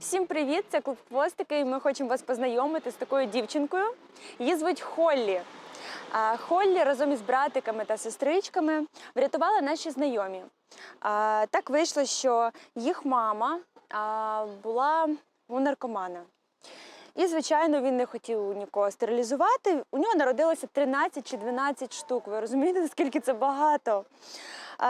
Всім привіт! Це клуб Хвостики. І ми хочемо вас познайомити з такою дівчинкою. Її звуть Холлі. А, Холлі разом із братиками та сестричками врятувала наші знайомі. А, Так вийшло, що їх мама а, була у наркомана. І, звичайно, він не хотів нікого стерилізувати. У нього народилося 13 чи 12 штук. Ви розумієте, наскільки це багато?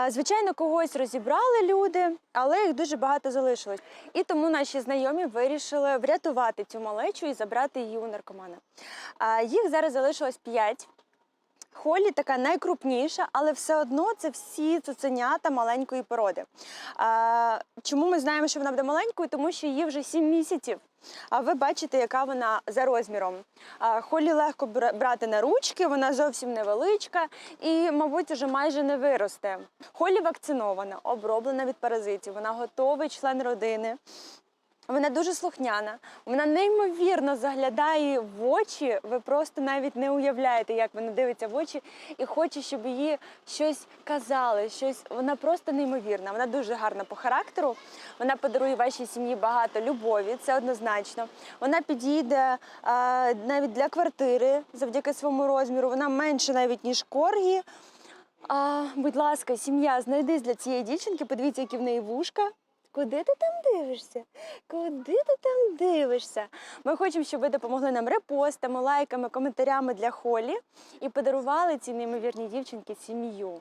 Звичайно, когось розібрали люди, але їх дуже багато залишилось. І тому наші знайомі вирішили врятувати цю малечу і забрати її у наркомана. Їх зараз залишилось 5. Холі така найкрупніша, але все одно це всі цуценята маленької породи. Чому ми знаємо, що вона буде маленькою? Тому що їй вже 7 місяців. А ви бачите, яка вона за розміром. Холі легко бра- брати на ручки, вона зовсім невеличка і, мабуть, вже майже не виросте. Холі вакцинована, оброблена від паразитів. Вона готовий член родини. Вона дуже слухняна, вона неймовірно заглядає в очі. Ви просто навіть не уявляєте, як вона дивиться в очі і хоче, щоб її щось казали. Щось вона просто неймовірна. Вона дуже гарна по характеру. Вона подарує вашій сім'ї багато любові, це однозначно. Вона підійде а, навіть для квартири завдяки своєму розміру. Вона менше навіть ніж коргі. А, будь ласка, сім'я, знайди для цієї дівчинки, подивіться, які в неї вушка. Куди ти там дивишся? Куди ти там дивишся? Ми хочемо, щоб ви допомогли нам репостами, лайками, коментарями для Холі і подарували цій неймовірній дівчинці сім'ю.